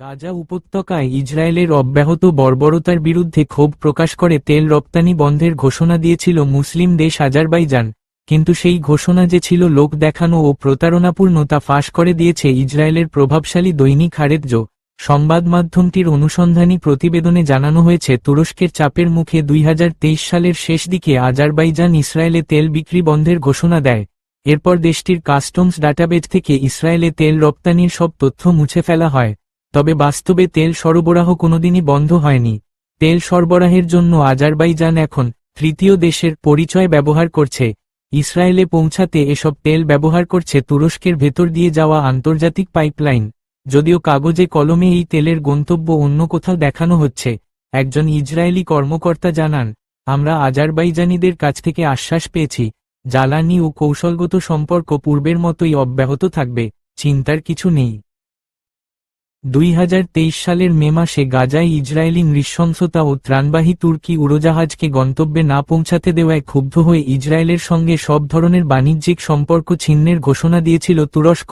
গাজা উপত্যকায় ইসরায়েলের অব্যাহত বর্বরতার বিরুদ্ধে ক্ষোভ প্রকাশ করে তেল রপ্তানি বন্ধের ঘোষণা দিয়েছিল মুসলিম দেশ আজারবাইজান। কিন্তু সেই ঘোষণা যে ছিল লোক দেখানো ও প্রতারণাপূর্ণ তা ফাঁস করে দিয়েছে ইসরায়েলের প্রভাবশালী দৈনিক হারেতজ সংবাদ মাধ্যমটির অনুসন্ধানী প্রতিবেদনে জানানো হয়েছে, তুরস্কের চাপের মুখে দুই হাজার তেইশ সালের শেষ দিকে আজারবাইজান ইসরায়েলে তেল বিক্রি বন্ধের ঘোষণা দেয়। এরপর দেশটির কাস্টমস ডাটাবেজ থেকে ইসরায়েলে তেল রপ্তানির সব তথ্য মুছে ফেলা হয়। তবে বাস্তবে তেল সরবরাহ কোনোদিনই বন্ধ হয়নি। তেল সরবরাহের জন্য আজারবাইজান এখন তৃতীয় দেশের পরিচয় ব্যবহার করছে। ইসরায়েলে পৌঁছাতে এসব তেল ব্যবহার করছে তুরস্কের ভেতর দিয়ে যাওয়া আন্তর্জাতিক পাইপলাইন। যদিও কাগজে কলমে এই তেলের গন্তব্য অন্য কোথাও দেখানো হচ্ছে, একজন ইসরায়েলি কর্মকর্তা জানান, আমরা আজারবাইজানিদের কাছ থেকে আশ্বাস পেয়েছি। জ্বালানি ও কৌশলগত সম্পর্ক পূর্বের মতোই অব্যাহত থাকবে, চিন্তার কিছু নেই। দুই হাজার তেইশ সালের মে মাসে গাজায় ইসরায়েলি নৃশংসতা ও ত্রাণবাহী তুর্কি উড়োজাহাজকে গন্তব্যে না পৌঁছাতে দেওয়ায় ক্ষুব্ধ হয়ে ইসরায়েলের সঙ্গে সব ধরনের বাণিজ্যিক সম্পর্ক ছিন্নের ঘোষণা দিয়েছিল তুরস্ক।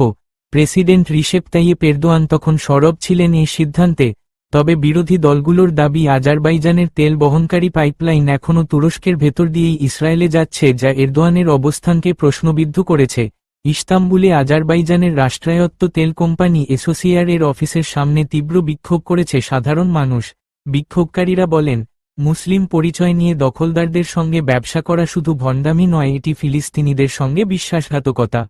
প্রেসিডেন্ট রিশেপ তাইয়েপ এরদোয়ান তখন সরব ছিলেন এই সিদ্ধান্তে, তবে বিরোধী দলগুলোর দাবি আজারবাইজানের তেল বহনকারী পাইপলাইন এখনও তুরস্কের ভেতর দিয়েই ইসরায়েলে যাচ্ছে, যা এরদোয়ানের অবস্থানকে প্রশ্নবিদ্ধ করেছে। ইস্তাম্বুলে আজারবাইজানের রাষ্ট্রায়ত্ত তেল কোম্পানি এসোসিয়ার এর অফিসের সামনে তীব্র বিক্ষোভ করেছে সাধারণ মানুষ। বিক্ষোভকারীরা বলেন, মুসলিম পরিচয় নিয়ে দখলদারদের সঙ্গে ব্যবসা করা শুধু ভণ্ডামি নয়, এটি ফিলিস্তিনিদের সঙ্গে বিশ্বাসঘাতকতা।